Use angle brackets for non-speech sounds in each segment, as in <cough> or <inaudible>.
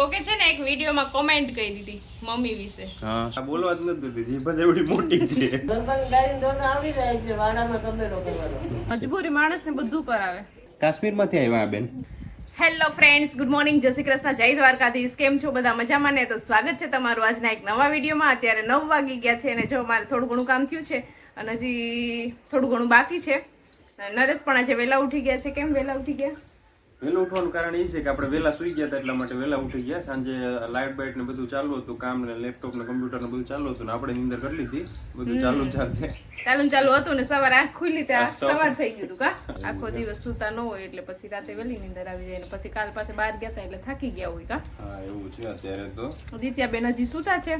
કોકે છે ને એક વિડીયોમાં કોમેન્ટ કરી દીધી મમ્મી વિશે. હા. બોલવા જ નથી દીધી જીભ જ એવડી મોટી છે. ગણપતિ ગાડીને દોર આવડી જાય છે વાડામાં તબેલો કરવાનો. મજબૂરી માણસને બધું કરાવે. કાશ્મીરમાંથી આવ્યા બેન. હેલો ફ્રેન્ડ્સ ગુડ મોર્નિંગ જય શ્રી કૃષ્ણ જય દ્વારકાધીશ. કેમ છો બધા મજામાં ને? તો સ્વાગત છે તમારું આજના એક નવા વિડીયોમાં. અત્યારે નવ વાગી ગયા છે અને જો મારે થોડું ઘણું કામ થયું છે અને હજી થોડું ઘણું બાકી છે. નરેશ પણ આજે વહેલા ઉઠી ગયા છે. કેમ વહેલા ઉઠી ગયા? વહેલું ઉઠવાનું કારણ એ છે કે આપણે વહેલા સુઈ ગયા હતા એટલા માટે વહેલા ઉઠી ગયા. સાંજે લાઇટ બાઇટ ને બધું ચાલુ હતું કામ ને લેપટોપ ને કમ્પ્યુટર ને બધું ચાલુ હતું ને આપણે નિંદર કરી લીધી. બધું ચાલુ ચાલશે ચાલુ. ચાલુ હતું ને સવારે આંખ ખુલ્લી ત્યાં સવાર. સવાર થઈ ગયું કા? આખો દિવસ સુતા ન હોય એટલે પછી રાતે વહેલી નિંદર આવી જાય ને પછી કાલ પાસે બહાર ગયા હતા એટલે થાકી ગયા હોય કા? હા એવું છે અત્યારે તો. દિત્યાબેન હજી સુતા છે?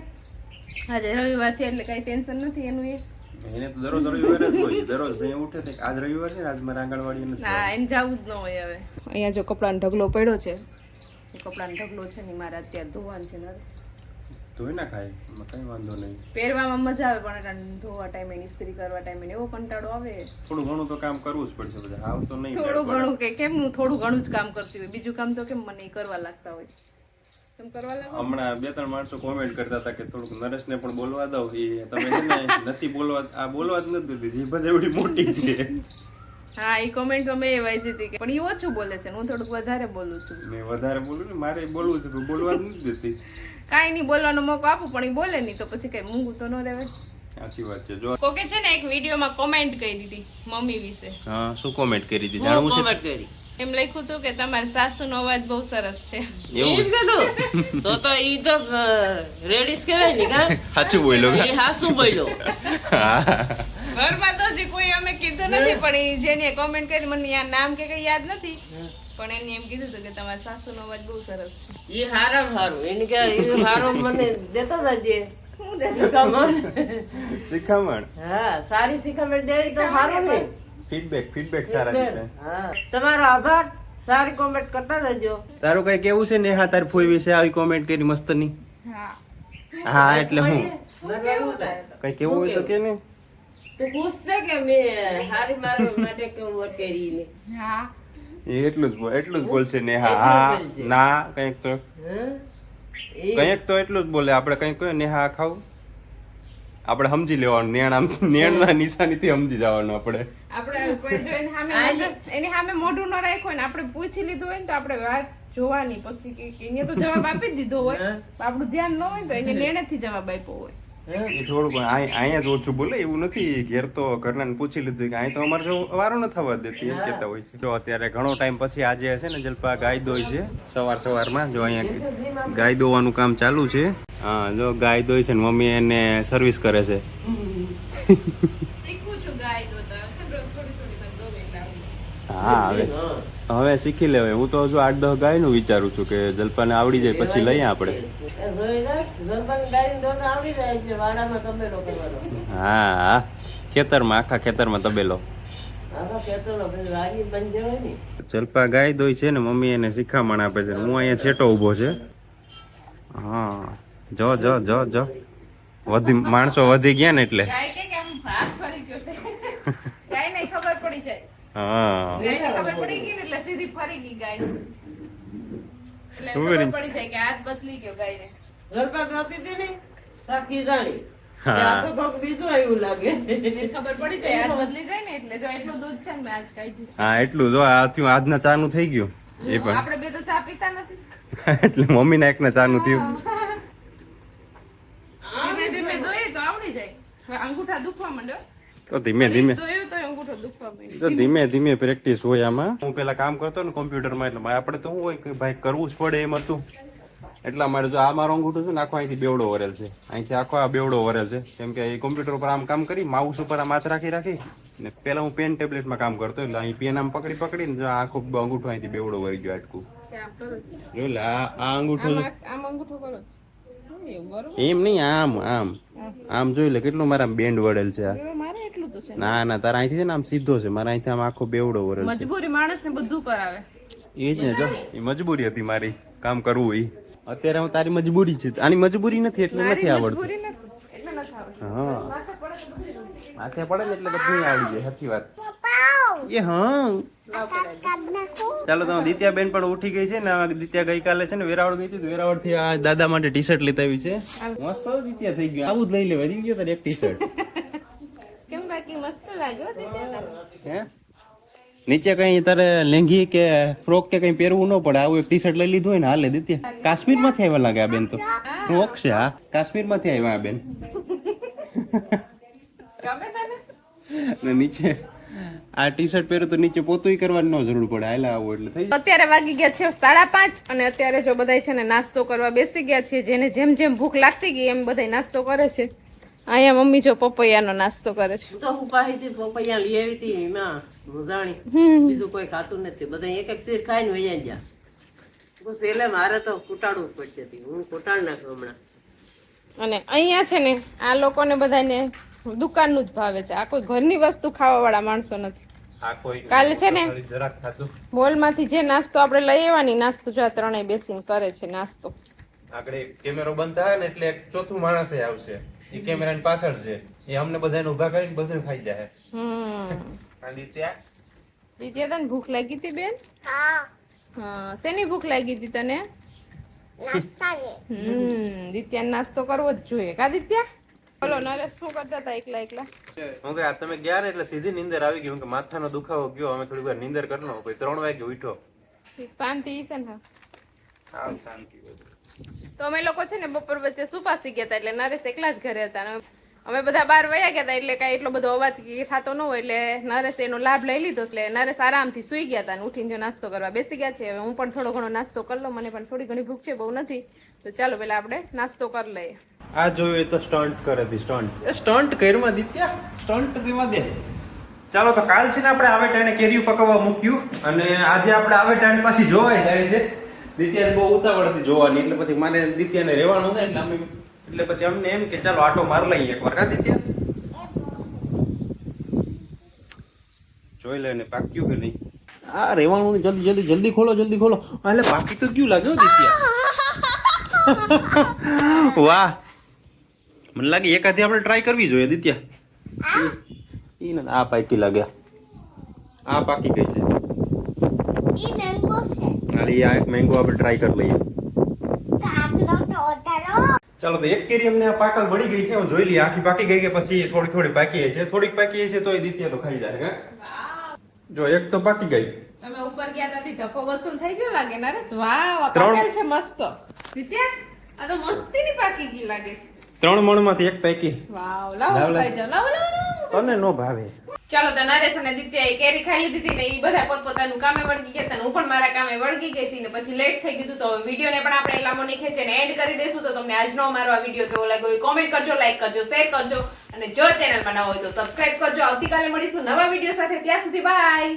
આજે રવિવાર છે એટલે કઈ ટેન્શન નથી એનું એ. એને તો દરરોજ રવિવારે જ હોય. દરરોજ ભાઈ ઉઠે છે. આજ રવિવાર છે ને? આજ મારે આંગણવાડી નથી ના એને જવું જ ન હોય હવે. અહીંયા જો કપડાનો ઢગલો પડ્યો છે. કપડાનો ઢગલો છે ને મારે અત્યારે ધોવાનું છે ને ધોઈ ના ખાય? કઈ વાંધો નહીં. પહેરવામાં મજા આવે પણ ધોવા ટાઈમે ને ઇસ્ત્રી કરવા ટાઈમે એવો કંટાળો આવે. થોડું ઘણું તો કામ કરવું જ પડશે બધા. તો નહીં થોડું ઘણું કે કેમ હું થોડું ઘણું જ કામ કરતી હોય? બીજું કામ તો કેમ મને કરવા લાગતા હોય? હમણાં બે ત્રણ માણસો કોમેન્ટ કરતા હતા કે થોડુંક નરેશને પણ બોલવા દો એ તમે છે નથી બોલવા આ બોલવા જ નથી દીધી. જીભ જ એવડી મોટી છે. હા એ કોમેન્ટ મેં એ વાંચી કે પણ એ ઓછું બોલે છે હું થોડુંક વધારે બોલું છું. મેં વધારે બોલું ને મારે બોલવું છે પણ બોલવા જ નથી દેતી કાંઈ નહીં બોલવાનો મોકો આપું પણ એ બોલે નહીં તો પછી કઈ મૂંગું તો ન રહેવાય. સાચી વાત છે. જો કોકે છે ને એક વિડીયોમાં કોમેન્ટ કરી દીધી મમ્મી વિશે. હા શું કોમેન્ટ કરી દીધી? જાણવું છે? કોમેન્ટ કરી. એમ લખ્યું હતું કે તમારા સાસુનો અવાજ બહુ સરસ છે. એવું? કીધું? <laughs> તો તો ઈ તો રેડીસ કહેવાય ને કા? સાચું બોલ્યો એ સાસુ બોલ્યો. ઘરમાં તો હજી કોઈ અમે કીધું નથી પણ એ જેને કોમેન્ટ કરી મને યાર નામ કે કઈ યાદ નથી. પણ એને એમ કીધું હતું કે તમારા સાસુનો અવાજ બહુ સરસ છે. એ હારા હારું. એને કે એ હારો મને દેતા હતા જે. શિખામણ. શિખામણ. હા સારી શિખામણ દે તો સારું ને ફીડબેક ફીડબેક સારા દીધા હા. તમારો આભાર. સારી કોમેન્ટ કરતા રહેજો. તારું કઈ કેવું છે ને હા તાર ફોઈ વિશે આવી કોમેન્ટ કરી મસ્તની હા. હા એટલે હું. કઈ કેવું હોય તો કે ને. તું છે કે મે હારી મારા માટે કેવું કરી ને? હા. એ એટલું જ બોલ એટલું જ બોલશે ને હા હા ના કંઈક તો. હં? કંઈક તો એટલું જ બોલે. આપણે કંઈક કહે ને હા ખાવું? આપણે સમજી લેવાનું નેણ આમ નેણના નિશાનીથી સમજી જવાનું આપણે. આપણે કોઈ એની સામે એની સામે મોઢું ન રાખ્યું હોય ને આપણે પૂછી લીધું હોય ને તો આપણે વાત જોવાની. પછી કે એને તો જવાબ આપી દીધો હોય. આપણું ધ્યાન ન હોય તો એને લેણેથી જવાબ આપ્યો હોય. થોડુંક અહીંયા જ ઓછું બોલે એવું નથી ઘેર તો ઘરનાને પૂછી લીધું કે અહીં તો અમારે જો વારો ન થવા દેતી એમ કહેતા હોય છે. જો અત્યારે ઘણો ટાઈમ પછી આજે છે ને જલપા ગાય દોય છે સવાર સવારમાં જો અહીંયા ગાય દોવાનું કામ ચાલુ છે. હા જો ગાય દોય છે ને મમ્મી એને સર્વિસ કરે છે. હા હવે હવે શીખી લેવાય. હું તો હજુ આઠ દસ ગાયનું વિચારું છું કે જલપાને આવડી જાય પછી લઈએ આપણે. હા હા ખેતરમાં આખા ખેતરમાં તબેલો. જલપા ગાય દોય છે ને મમ્મી એને શિખામણ આપે છે હું અહીંયા છેટો ઊભો છે. હા. જો જો જો જો. વધી માણસો વધી ગયા ને એટલે. ગાય કે કે આમ હાથ ફરી ગયો છે. ગાયને ખબર પડી જાય. હા. ગાયને ખબર પડી ગઈ ને એટલે સીધી ફરી ગઈ ગાય. એટલે ખબર ખબર નહીં. પડી જાય કે હાથ બદલી ગયો ગાયને. ગણપત નહોતી હતી ને સાખી જાણી હા. કે આ તો કોક બીજું આવ્યું લાગે. એને ખબર પડી જાય હાથ બદલી જાય ને એટલે જો એટલું દૂધ છે ને મેં આજ કાઢ્યું છે હા એટલું જો આ થયું આજના ચાનું થઈ ગયું. એ પણ. આપણે બે તો ચા પીતા નથી. <laughs> એટલે મમ્મીના એકના ચાનું થયું ધીમે ધીમે દોઈએ તો આવડી જાય હવે અંગૂઠા દુખવા માંડ્યો તો ધીમે ધીમે. તો અંગૂઠો દુખવા માંડ્યો તો ધીમે ધીમે પ્રેક્ટિસ હોય આમાં. હું પેલા કામ કરતો ને કોમ્પ્યુટરમાં એટલે મારે આપણે તો શું હોય કે ભાઈ કરવું જ પડે એમ હતું. એટલા માટે જો આ મારો અંગૂઠો છે ને આખો અહીંથી બેવડો વરેલ છે. અહીંથી આખો આ બેવડો વરેલ છે. કેમ કે એ કોમ્પ્યુટર ઉપર આમ કામ કરી માઉસ ઉપર આમ હાથ રાખી રાખી. ને પેલા હું પેન ટેબ્લેટમાં કામ કરતો એટલે અહીં પેન આમ પકડી પકડીને આખો અંગૂઠો અહીંથી બેવડો વરી ગયો આટકું. એટલે આ આ અંગૂઠો આ- આમ અંગૂઠો કરો એમ નહીં આમ આમ. આમ જોઈ લે કેટલું મારા બેન્ડ વળેલ છે ના ના તારા અહીંથી છે ને આમ સીધો છે. મારા અહીંથી આમ આખો બેવડો વરેલ છે. મજબૂરી માણસને બધું કરાવે. એ જ ને જો. એ મજબૂરી હતી મારી. કામ કરવું એ અત્યારે હું તારી મજબૂરી છે. આની મજબૂરી નથી એટલે નથી આવડતું. હા માથે પડે માથે પડે ને એટલે બધું આવડી જાય સાચી વાત. એ હા. ચાલો તો દિત્યા બેન પણ ઉઠી ગઈ છે ને દિત્યા ગઈકાલે છે ને વેરાવળ ગઈ હતી તો વેરાવળથી આ દાદા માટે ટી શર્ટ લેતા આવી છે. મસ્ત દિત્યા થઈ ગયું. આવું જ લઈ લેવા દી ગયો તારે એક ટી શર્ટ કેમ બાકી મસ્ત લાગ્યો હે નીચે કઈ તારે લેંગી કે ફ્રોક કે કઈ પહેરવું ન પડે. આવું એક ટી શર્ટ લઈ લીધું હોય ને હાલે દિત્યા. કાશ્મીરમાંથી આવ્યા લાગે આ બેન તો. ફ્રોક છે હા. કાશ્મીરમાંથી આવ્યા આ બેન. ને નીચે આ ટી શર્ટ પહેરું તો નીચે પોતું કરવાની ન જરૂર પડે આયલા આવો એટલે થઈ અત્યારે વાગી ગયા છે સાડા પાંચ અને અત્યારે જો બધાય છે ને નાસ્તો કરવા બેસી ગયા છે જેને જેમ જેમ ભૂખ લાગતી ગઈ એમ બધાય નાસ્તો કરે છે. અહીંયા મમ્મી જો પપૈયાનો નાસ્તો કરે છે. તો હું પાસેથી પપૈયા લઈ આવી હતી એમાં હું જાણી બીજું કોઈ ખાતું નથી. બધા એક એક તીર ખાઈને વૈયા ગયા. બસ એટલે મારે તો કૂટાડવું પડશે હું કૂટાડ નાખું હમણાં. અને અહીંયા છે ને આ લોકોને બધાને દુકાનનું જ ભાવે છે. આ કોઈ ઘરની વસ્તુ ખાવા વાળા માણસો નથી. કાલે છે ને? જરાક જે નાસ્તો આપણે લઈ આવવાની નાસ્તો જો આ ત્રણેય બેસીને કરે છે નાસ્તો. આગળ કેમેરો બંધ થાય ને એટલે એક ચોથું માણસ આવશે. એ કેમેરાની પાછળ છે. એ અમને બધાને ઊભા કરીને બધું ખાઈ જાય. હમ. આદિત્ય દિત્યા તને ભૂખ લાગી હતી બેન? હા. શેની ભૂખ લાગી હતી તને? હમ. દિત્યા નાસ્તો કરવો જ જોઈએ. કા દિત્યા બોલો નરેશ શું કરતા હતા એકલા એકલા? હું કે આ તમે ગયા ને એટલે સીધી નીંદર આવી ગઈ. હું કે માથાનો દુખાવો ગયો. અમે થોડી વાર નીંદર કરી પછી ત્રણ વાગે ઉઠો. શાંતિ છે ને હા શાંતિ. તો અમે લોકો છે ને બપોર વચ્ચે સુપાસી ગયા હતા એટલે નરેશ એકલા જ ઘરે હતા. અને અમે બધા બહાર વયા ગયા હતા, એટલે કાંઈ એટલો બધો અવાજ થતો ન હોય, એટલે નરેશ એનો લાભ લઈ લીધો એટલે નરેશ આરામથી સુઈ ગયા હતા અને ઉઠીને જો નાસ્તો કરવા બેસી ગયા છે. હું પણ થોડો ઘણો નાસ્તો કરી લઉં, મને પણ થોડી ઘણી ભૂખ છે, બહુ નથી. તો ચાલો પેલા આપણે નાસ્તો કરી લઈએ. આ જોયું તો સ્ટન્ટ કરે હતી સ્ટન્ટ એ સ્ટન્ટ કર્યું દિત્યા સ્ટન્ટ દેવા દે. ચાલો તો કાલ છે ને આપણે આવે ટાણે કેરીયું પકવવા મૂક્યું અને આજે આપણે આવે ટાણે પાછી જોવાઈ જાય છે. દિત્યાને બહુ ઉતાવળ હતી જોવાની, એટલે પછી મારે દિત્યાને રહેવાનું થાય એટલે અમે એટલે પછી અમને એમ કે ચાલો આટો માર લઈએ એકવાર. કા ત્યાં? જોઈ લે ને પાક્યું કે નહીં? આ રેવાનું જલ્દી જલ્દી જલ્દી ખોલો જલ્દી ખોલો. એટલે બાકી તો ક્યું લાગે હો દિત્યા? <laughs> વાહ. મને લાગે એકાથી આપણે ટ્રાય કરવી જોઈએ દિત્યા. ઈ ને આ પાકી લાગ્યા. આ પાકી ગઈ છે. ખાલી આ એક મેંગો આપણે ટ્રાય કરી લઈએ. ચાલો તો એક કેરી અમને પાકલ મળી ગઈ છે હું જોઈ લઈએ. આખી પાકી ગઈ કે પછી થોડી થોડી પાકી છે? થોડીક પાકી છે તો એ દિત્યા તો ખાઈ જાય કા જો એક તો પાકી ગઈ. તમે ઉપર ગયા તાથી ધક્કો વસૂલ થઈ ગયો લાગે નરેશ વાહ ત્રણ- પાકેલ છે મસ્ત. દિત્યા આ તો મસ્તીની પાકી ગઈ લાગે છે. ત્રણ મણમાંથી એક પાકી. વાવ લાવો. ખાઈ લાવો લાવો તને નો ભાવે. ચાલો તો નરેશ અને દિત્યાએ કેરી ખાઈ લીધી હતી ને એ બધા પોતપોતાનું કામે વળગી ગયા હતા હું પણ મારા કામે વળગી ગઈ હતી ને પછી લેટ થઈ ગયું તો વિડીયોને પણ આપણે લાંબો નહીં ખેંચીને એન્ડ કરી દઈશું તો તમને આજનો અમારો આ વીડિયો કેવો લાગ્યો એ કોમેન્ટ કરજો લાઈક કરજો શેર કરજો અને જો ચેનલમાં નવા હોય તો સબસ્ક્રાઇબ કરજો. આવતીકાલે મળીશું નવા વીડિયો સાથે. ત્યાં સુધી બાય